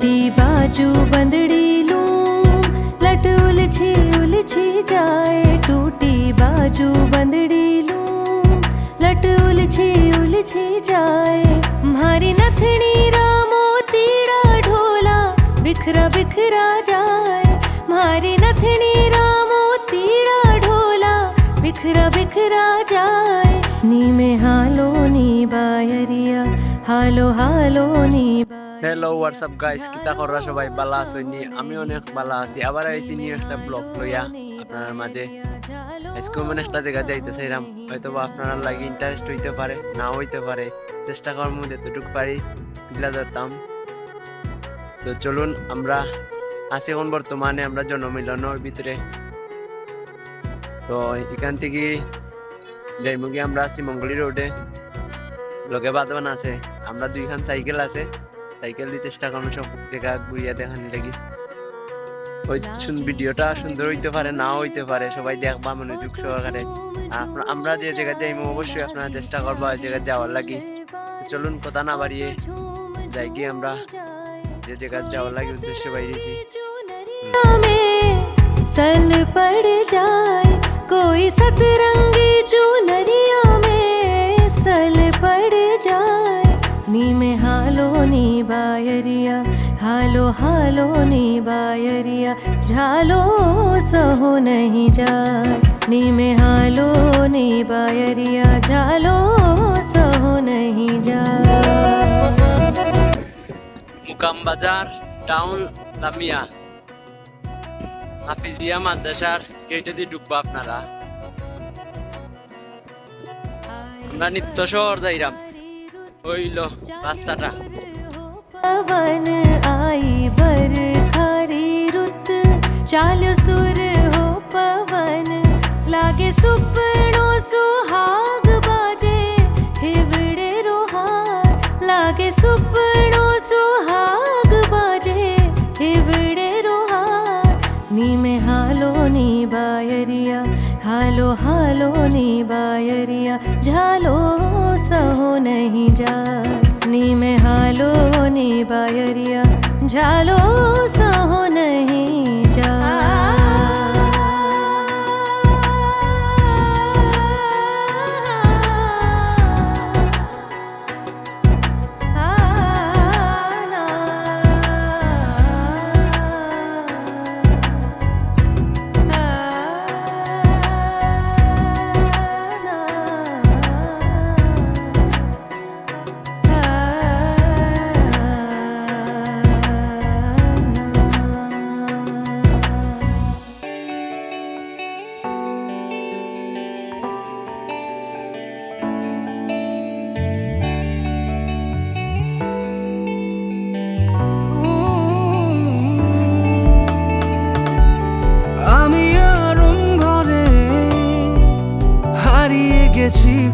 टूटी बाजू बंदड़ी लूँ। लट उलझी उलझी जाए, टूटी बाजू बंदड़ी लूँ। लट उलझी उलझी जाए, मारी नथनी रामो तीड़ा ढोला, बिखरा बिखरा जाए। मारी नथनी रामो तीड़ा ढोला, बिखरा बिखरा जाए। नी में हालो नी बायरिया হ্যালো হ্যালো নিবা হ্যালো হোয়াটসঅ্যাপ গাইস কিতা কররা সবাই ভালো আছো নি আমি অনেক ভালো আছি আবার আইছি নিয়ে একটা ব্লগ লইয়া আপনার মাঝে আজকে মানে একটা জায়গা যাইতে চাইলাম হয়তো বা আপনার লাগে ইন্টারেস্ট হইতে পারে না হইতে পারে চেষ্টা করার মধ্যে যতটুকু পারি তুলে ধরতাম তো চলুন আমরা আছি এখন বর্তমানে আমরা জনমিলনের ভিতরে তো এখান থেকে যাইমুগি আমরা আছি মঙ্গলি রোডে লগে বাদবান আছে আমরা দুইখান সাইকেল আছে সাইকেল দিয়ে চেষ্টা করবো সব জায়গা ঘুরিয়া দেখানি লাগি ওই সুন- ভিডিওটা সুন্দর হইতে পারে নাও হইতে পারে সবাই দেখবা মনোযোগ সহকারে আর আপনা- আমরা যে জায়গায় যাইমু অবশ্যই আপনারা চেষ্টা করবো ওই জায়গায় যাওয়ার লাগি তো চলুন কথা না বাড়িয়ে যাই গিয়ে আমরা যে জায়গায় যাওয়ার লাগি উদ্দেশ্যে বাইরেছি में सल पड़ जाए कोई सतरंगी चुनरिया हालो नी बायरिया हालो हालो नी बायरिया झालो सहो नहीं जाए नी में हालो नी बायरिया झालो सहो नहीं जाए মুকাম বাজার টাউন লামিয়া হাফিজিয়া মাদ্রাসার গেটে দিয়ে ঢুকবো আপনারা আমরা নিত্য শহর যাইরাম হইল রাস্তাটা पवन आई बरखारी रुत चालो सुर हो पवन लागे सुपनो सुहाग बाजे हिवड़े रोहार लागे सुपनो सुहाग बाजे हिवड़े रोहार नी में हालो नी बायरिया हालो हालो नी बायरिया झालो सहो नहीं जा नी में हालो नी बायरिया झालो सहो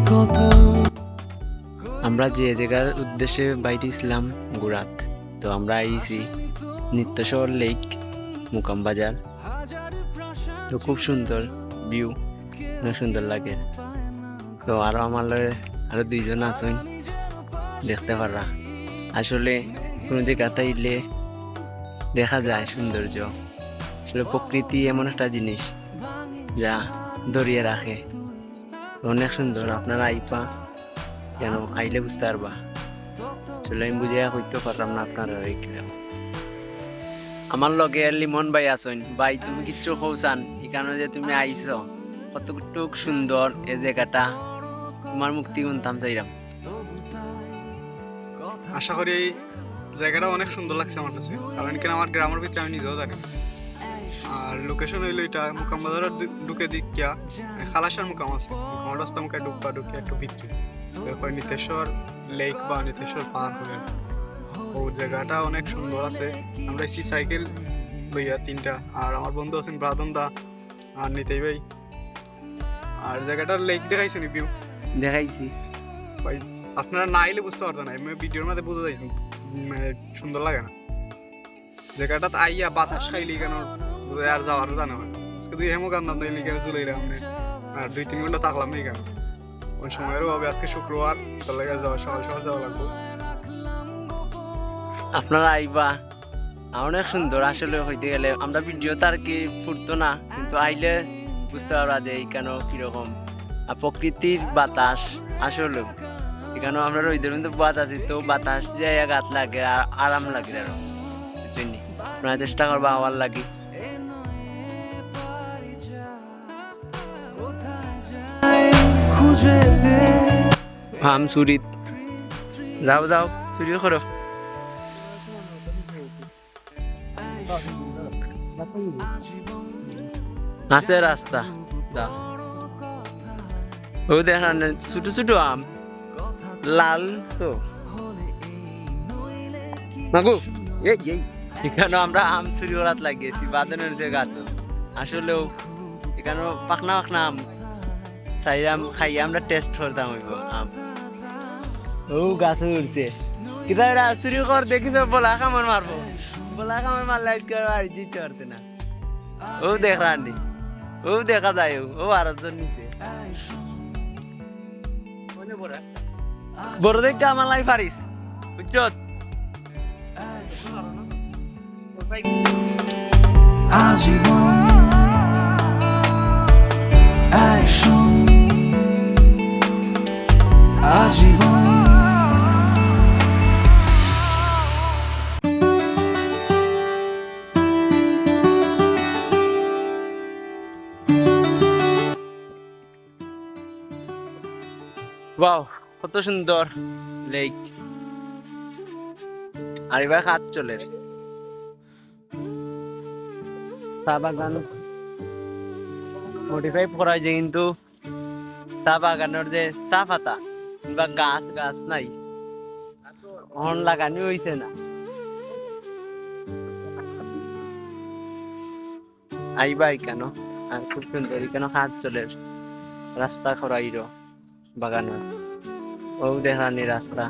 কত আমরা যে জায়গার উদ্দেশ্যে বাইরে ছিলাম গুরাত, তো আমরা আইছি নিত্য শহর লেক, মুকাম বাজার। তো খুব সুন্দর ভিউ, অনেক সুন্দর লাগে। তো আরও আমার আরও দুইজন আছেন, দেখতে পারা আসলে কোনো জায়গাতে আইলে দেখা যায় সৌন্দর্য। আসলে প্রকৃতি এমন একটা জিনিস যা ধরিয়ে রাখে। অনেক সুন্দর। আপনারা আইপা, কেন আইলে বুঝতে পারবা। আসলে আমি বুঝে হইতে পারলাম না আপনারা কীরকম আমার লগে লিমন ভাই আসুন ভাই, তুমি কিচ্ছু কৌসান এখানে যে তুমি আইছো। কতটুক সুন্দর এ জায়গাটা। তোমার মুক্তি গুনতাম চাইরাম। আশা করি জায়গাটা অনেক সুন্দর লাগছে আমার কাছে। কারণ এখানে আমার গ্রামের ভিতরে আমি নিজেও জানি। আর লোকেশন হইল এটা মুকাম বাজারের দু- ঢুকে দিকিয়া খালাসার মুকাম আছে। মুকাম রাস্তা মুখে ঢুকবা ঢুকে একটু ভিতরে তারপর নিতেশ্বর লেক বা নিতেশ্বর পার হলেন ও জায়গাটা অনেক সুন্দর আছে। আমরা এসি সাইকেল লইয়া তিনটা। আর আমার বন্ধু আছেন ব্রাদন দা আর নিতেই ভাই। আর জায়গাটার লেক দেখাইছেন ভিউ দেখাইছি। ভাই আপনারা না এলে বুঝতে পারতেন না। এমনি ভিডিওর মধ্যে বোঝা যায় মানে সুন্দর লাগে না। জায়গাটা আইয়া বাতাস খাইলি কেন আর যাওয়ার জানা হয় আজকে দুই হেমো কান্দাম নাইলি কেন চলে এলাম। আর দুই তিন ঘণ্টা থাকলাম এই কেন ওই সময়েরও হবে আজকে শুক্রবার, তার লাগে যাওয়া সকাল সকাল যাওয়া লাগবে। আপনারা আইবা। অনেক সুন্দর, আসলে হইতে গেলে আমরা ভিডিও তার কি ফুটতো না, কিন্তু আইলে বুঝতে পারবা যে এখানে কীরকম। আর প্রকৃতির বাতাস, আসলে। এখানে আমরা রইদের মধ্যে বাতাস তো বাতাস যে গাত লাগে আর আরাম লাগে আর। আপনারা চেষ্টা করবা আমার লাগি। খুঁজে পেয়ে আম চুরিত যাও যাও চুরি করো আছে রাস্তা ও দেখা ছোট ছোট আম লাল তো মাগু এই এই এখানে আমরা আম চুরি করাত লাগিয়েছি বাদনের যে গাছ আসলেও এখানে পাখনা পাকনা আম চাইলাম খাইয়ে আমরা টেস্ট করতাম হইব আম। ও গাছে উঠছে কিতা এটা চুরি কর দেখিস বলা কামড় মারবো। বলা কামড় মারলে আজকে আর দিতে পারতে না। ও দেখ রানি। ও দেখা যায় ও, আর একজন নিচে বড় দেখতে আমার লাই পারিস বুঝছত আজীবন আজীবন। ওয়াও কত সুন্দর লেক আর এবার হাত চলে চা বাগান মডিফাই করা হয়েছে কিন্তু চা বাগানের যে চা পাতা। বা গাছ গাছ নাই। হর্ন লাগানি হইছে না। আইবা কেন আর খুব সুন্দর কেন হাত চলে। রাস্তা খরাইর বাগানের ও দেখানি রাস্তা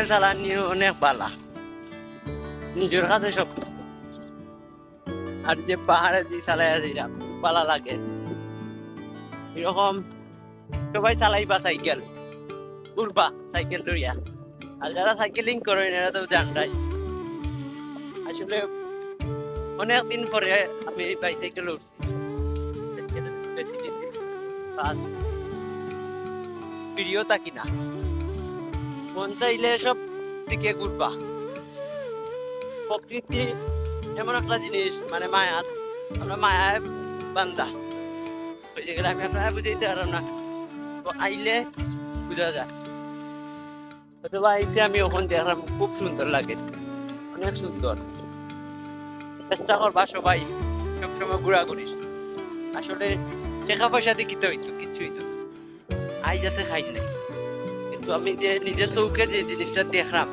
সাইকেল চালানি অনেক বালা। নিজের কাছে সব। আর যে পাহাড়ে দিয়ে চালাই আসি বালা লাগে। এরকম সবাই চালাইবা সাইকেল। উড়বা সাইকেল লইয়া। আর যারা সাইকেলিং করে এরা তো জানটাই। আসলে অনেক দিন পরে আমি বাইসাইকেল উঠছি। প্রিয় থাকি না মন চাইলে সব দিকে ঘুরবা। প্রকৃতি এমন একটা জিনিস মানে মায়া। আমরা মায়ায় বান্দা। ওই জায়গাটা আমি আপনারা বুঝাইতে পারলাম না। তো আইলে বুঝা যায়। অথবা আইসে আমি ওখান দেখলাম খুব সুন্দর লাগে। অনেক সুন্দর। চেষ্টা করবা সবাই সবসময় ঘোরাঘুরি। আসলে টাকা পয়সা দিয়ে কিনতে হইতো? কিচ্ছু হইতো না। আইজ আছে খাই নাই। কিন্তু আমি যে নিজের চৌকে যে জিনিসটা দেখলাম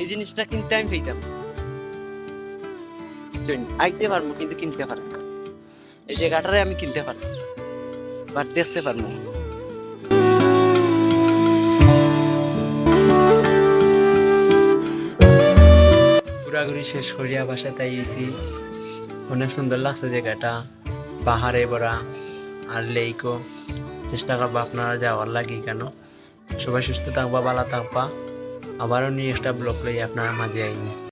এই জিনিসটা কিনতে আমি পেতাম আইতে পারব কিন্তু কিনতে পারব এই জায়গাটারে আমি কিনতে পারব বাট দেখতে পারব। ঘোরাঘুরি শেষ করিয়া বাসাতে আইছি অনেক সুন্দর লাগছে জায়গাটা পাহাড়ে ভরা আর লেইকো চেষ্টা করব আপনারা যাওয়ার লাগে কেন? সবাই সুস্থ থাকবা ভালো থাকবা। আবারও নিয়ে একটা ব্লগ লই আপনার মাঝে আইনি।